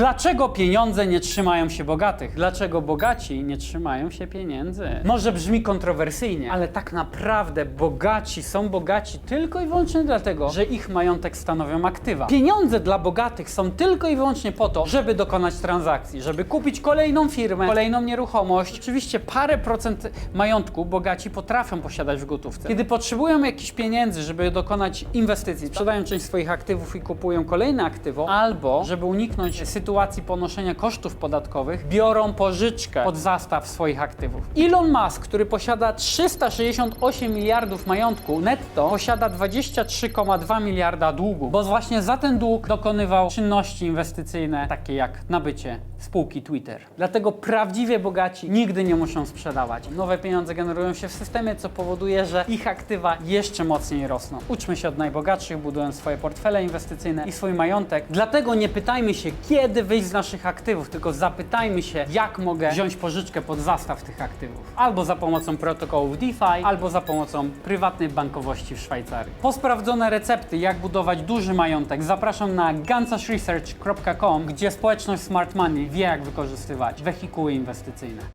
Dlaczego pieniądze nie trzymają się bogatych? Dlaczego bogaci nie trzymają się pieniędzy? Może brzmi kontrowersyjnie, ale tak naprawdę bogaci są bogaci tylko i wyłącznie dlatego, że ich majątek stanowią aktywa. Pieniądze dla bogatych są tylko i wyłącznie po to, żeby dokonać transakcji, żeby kupić kolejną firmę, kolejną nieruchomość. Oczywiście parę procent majątku bogaci potrafią posiadać w gotówce. Kiedy potrzebują jakichś pieniędzy, żeby dokonać inwestycji, sprzedają część swoich aktywów i kupują kolejne aktywo, albo żeby uniknąć sytuacji ponoszenia kosztów podatkowych, biorą pożyczkę pod zastaw swoich aktywów. Elon Musk, który posiada 368 miliardów majątku netto, posiada 23,2 miliarda długu, bo właśnie za ten dług dokonywał czynności inwestycyjne, takie jak nabycie spółki Twitter. Dlatego prawdziwie bogaci nigdy nie muszą sprzedawać. Nowe pieniądze generują się w systemie, co powoduje, że ich aktywa jeszcze mocniej rosną. Uczmy się od najbogatszych, budując swoje portfele inwestycyjne i swój majątek. Dlatego nie pytajmy się, kiedy wyjść z naszych aktywów, tylko zapytajmy się, jak mogę wziąć pożyczkę pod zastaw tych aktywów. Albo za pomocą protokołów DeFi, albo za pomocą prywatnej bankowości w Szwajcarii. Po sprawdzone recepty, jak budować duży majątek, zapraszam na gansashresearch.com, gdzie społeczność Smart Money wie, jak wykorzystywać wehikuły inwestycyjne.